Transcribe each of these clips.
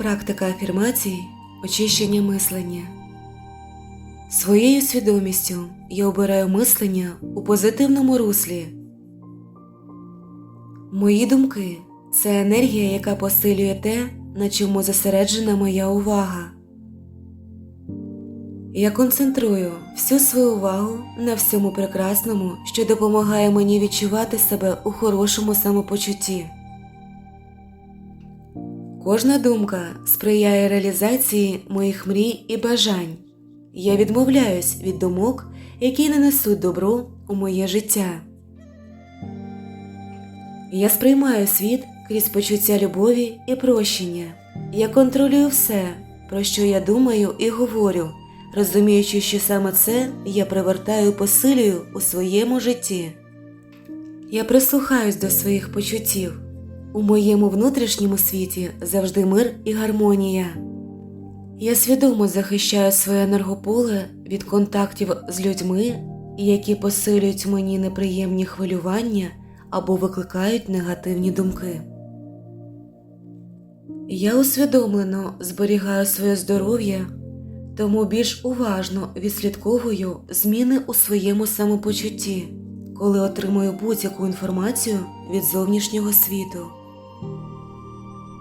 Практика афірмацій очищення мислення. Своєю свідомістю я обираю мислення у позитивному руслі. Мої думки це енергія, яка посилює те, на чому зосереджена моя увага. Я концентрую всю свою увагу на всьому прекрасному, що допомагає мені відчувати себе у хорошому самопочутті. Кожна думка сприяє реалізації моїх мрій і бажань. Я відмовляюсь від думок, які не несуть добро у моє життя. Я сприймаю світ крізь почуття любові і прощення. Я контролюю все, про що я думаю і говорю, розуміючи, що саме це я привертаю посилюю у своєму житті. Я прислухаюсь до своїх почуттів. У моєму внутрішньому світі завжди мир і гармонія. Я свідомо захищаю своє енергополе від контактів з людьми, які посилюють мені неприємні хвилювання або викликають негативні думки. Я усвідомлено зберігаю своє здоров'я, тому більш уважно відслідковую зміни у своєму самопочутті, коли отримую будь-яку інформацію від зовнішнього світу.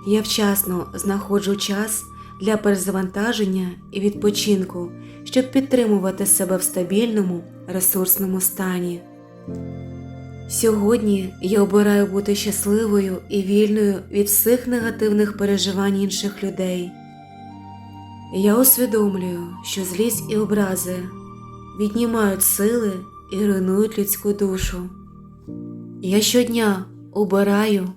Я вчасно знаходжу час для перезавантаження і відпочинку, щоб підтримувати себе в стабільному ресурсному стані. Сьогодні я обираю бути щасливою і вільною від всіх негативних переживань інших людей. Я усвідомлюю, що злість і образи віднімають сили і руйнують людську душу. Я щодня обираю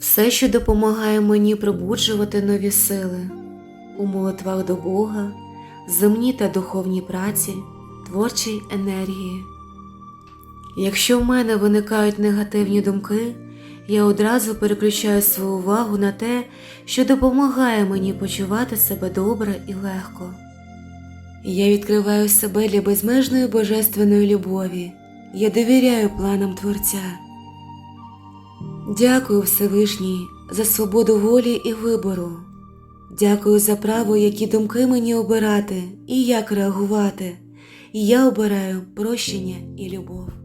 все, що допомагає мені пробуджувати нові сили у молитвах до Бога, земній та духовній праці, творчій енергії. Якщо в мене виникають негативні думки, я одразу переключаю свою увагу на те, що допомагає мені почувати себе добре і легко. Я відкриваю себе для безмежної божественної любові. Я довіряю планам Творця. Дякую Всевишній за свободу волі і вибору. Дякую за право, які думки мені обирати і як реагувати. Я обираю прощення і любов.